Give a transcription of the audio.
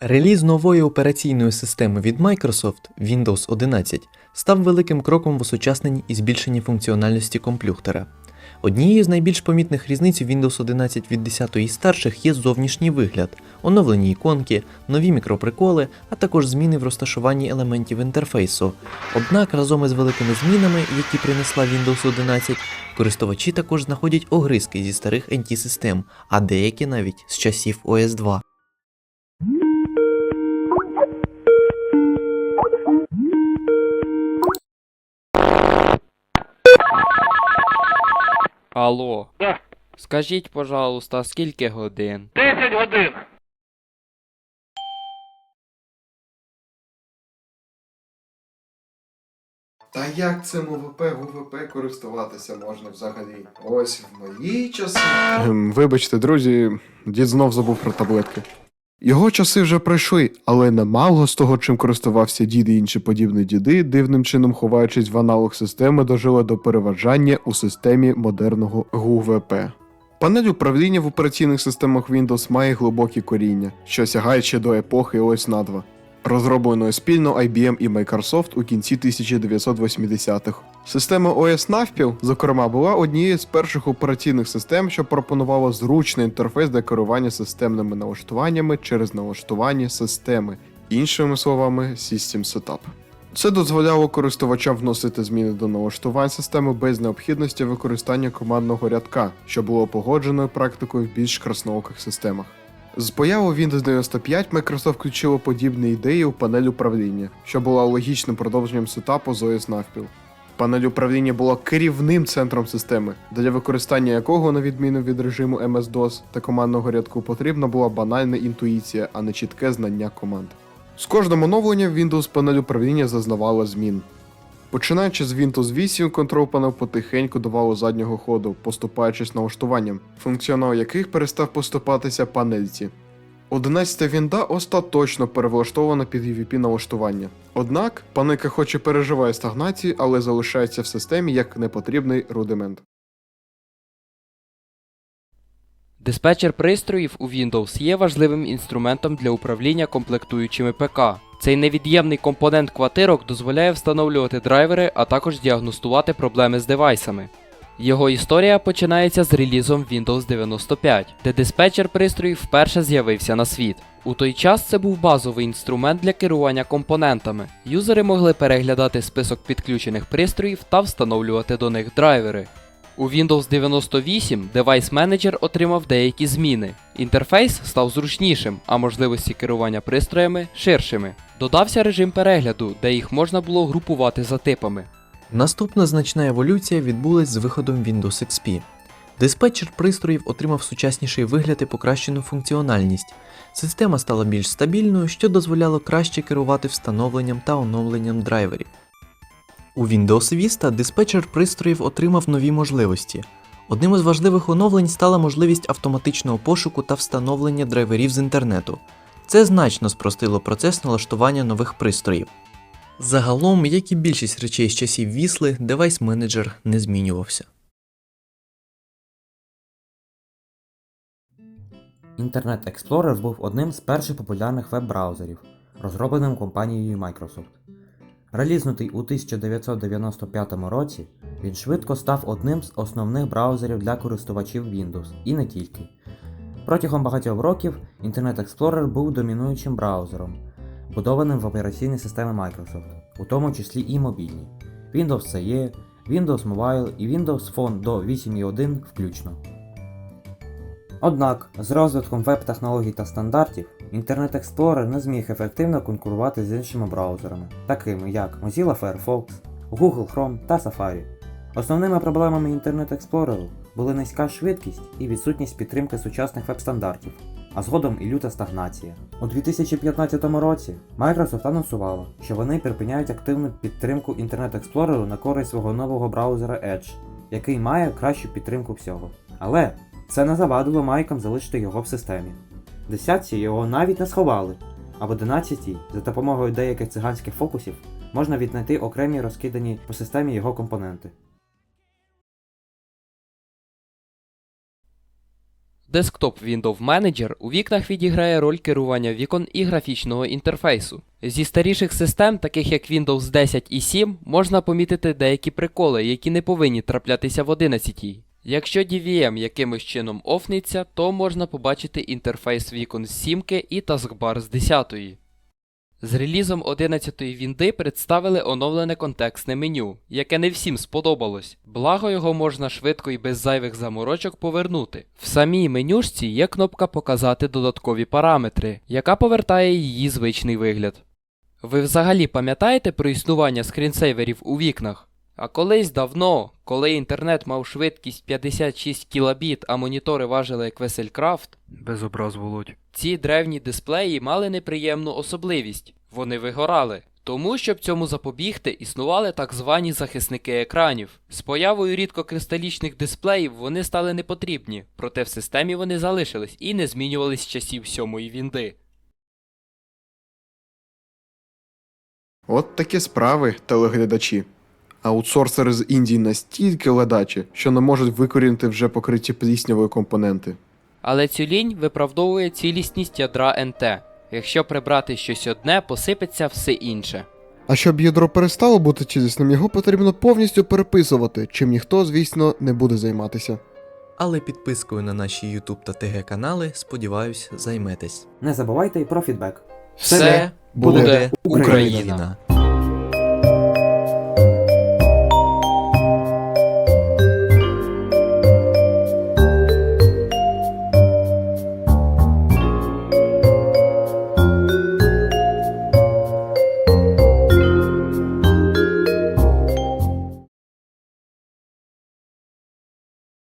Реліз нової операційної системи від Microsoft Windows 11 став великим кроком в осучасненні і збільшенні функціональності комп'ютера. Однією з найбільш помітних різниць у Windows 11 від 10 і старших є зовнішній вигляд, оновлені іконки, нові мікроприколи, а також зміни в розташуванні елементів інтерфейсу. Однак разом із великими змінами, які принесла Windows 11, користувачі також знаходять огризки зі старих NT-систем, а деякі навіть з часів OS 2. Алло. Да. Скажіть, пожалуйста, скільки годин? 10 годин. Та як цим УВП, ВВП користуватися можна взагалі? Ось в мої часи. Ем, вибачте, друзі, дід знов забув про таблетки. Його часи вже пройшли, але немало з того, чим користувався дід і інші подібні діди, дивним чином ховаючись в аналог системи, дожили до переважання у системі модерного ГУВП. Панель управління в операційних системах Windows має глибокі коріння, що сягають ще до епохи на 2 розробленої спільно IBM і Microsoft у кінці 1980-х. Система OS навпіл, зокрема, була однією з перших операційних систем, що пропонувала зручний інтерфейс для керування системними налаштуваннями через налаштування системи, іншими словами, System Setup. Це дозволяло користувачам вносити зміни до налаштувань системи без необхідності використання командного рядка, що було погодженою практикою в більш краснооких системах. З появою Windows 95 Microsoft включила подібні ідеї у панель управління, що була логічним продовженням сетапу з OS навпіл. Панель управління була керівним центром системи, для використання якого, на відміну від режиму MS-DOS та командного рядку, потрібна була банальна інтуїція, а не чітке знання команд. З кожним оновленням Windows панель управління зазнавала змін. Починаючи з Windows 8, Control Panel потихеньку давало заднього ходу, поступаючись налаштуванням, функціонал яких перестав поступатися панельці. 11 вінда остаточно перевлаштована під UVP налаштування. Однак панелька хоч і переживає стагнацію, але залишається в системі як непотрібний рудимент. Диспетчер пристроїв у Windows є важливим інструментом для управління комплектуючими ПК. Цей невід'ємний компонент квартирок дозволяє встановлювати драйвери, а також діагностувати проблеми з девайсами. Його історія починається з релізом Windows 95, де диспетчер пристроїв вперше з'явився на світ. У той час це був базовий інструмент для керування компонентами. Юзери могли переглядати список підключених пристроїв та встановлювати до них драйвери. У Windows 98 Device Manager отримав деякі зміни. Інтерфейс став зручнішим, а можливості керування пристроями ширшими. Додався режим перегляду, де їх можна було групувати за типами. Наступна значна еволюція відбулась з виходом Windows XP. Диспетчер пристроїв отримав сучасніший вигляд і покращену функціональність. Система стала більш стабільною, що дозволяло краще керувати встановленням та оновленням драйверів. У Windows Vista диспетчер пристроїв отримав нові можливості. Одним із важливих оновлень стала можливість автоматичного пошуку та встановлення драйверів з інтернету. Це значно спростило процес налаштування нових пристроїв. Загалом, як і більшість речей з часів Вісли, девайс менеджер не змінювався. Internet Explorer був одним з перших популярних веб-браузерів, розробленим компанією Microsoft. Релізнутий у 1995 році, він швидко став одним з основних браузерів для користувачів Windows і не тільки. Протягом багатьох років Internet Explorer був домінуючим браузером, будованим в операційній системі Microsoft, у тому числі і мобільній Windows CE, Windows Mobile і Windows Phone до 8.1 включно. Однак, з розвитком веб-технологій та стандартів, Internet Explorer не зміг ефективно конкурувати з іншими браузерами, такими як Mozilla Firefox, Google Chrome та Safari. Основними проблемами Internet Explorer були низька швидкість і відсутність підтримки сучасних веб-стандартів, а згодом і люта стагнація. У 2015 році Microsoft анонсувала, що вони припиняють активну підтримку Explorer на користь свого нового браузера Edge, який має кращу підтримку всього. Але це не завадило майкам залишити його в системі. Десятці його навіть не сховали, а в 11 за допомогою деяких циганських фокусів можна віднайти окремі розкидані по системі його компоненти. Desktop Window Manager у вікнах відіграє роль керування вікон і графічного інтерфейсу. Зі старіших систем, таких як Windows 10 і 7, можна помітити деякі приколи, які не повинні траплятися в 11. Якщо DVM якимось чином офниться, то можна побачити інтерфейс вікон з 7 і таскбар з 10. З релізом 11-ї Вінди представили оновлене контекстне меню, яке не всім сподобалось. Благо його можна швидко і без зайвих заморочок повернути. В самій менюшці є кнопка Показати додаткові параметри, яка повертає її звичний вигляд. Ви взагалі пам'ятаєте про існування скрінсейверів у вікнах? А колись давно, коли інтернет мав швидкість 56 кілобіт, а монітори важили як Веселькрафт, Без образ Володь. ці древні дисплеї мали неприємну особливість вони вигорали. Тому, щоб цьому запобігти, існували так звані захисники екранів. З появою рідкокристалічних дисплеїв вони стали непотрібні, проте в системі вони залишились і не змінювались з часів сьомої вінди. От такі справи, телеглядачі. Аутсорсери з Індії настільки ледачі, що не можуть викорінити вже покриті пліснявою компоненти. Але цю лінь виправдовує цілісність ядра НТ. Якщо прибрати щось одне, посипеться все інше. А щоб ядро перестало бути цілісним, його потрібно повністю переписувати, чим ніхто, звісно, не буде займатися. Але підпискою на наші YouTube та ТГ канали, сподіваюсь, займетесь. Не забувайте і про фідбек. Все буде буде Україна. Україна.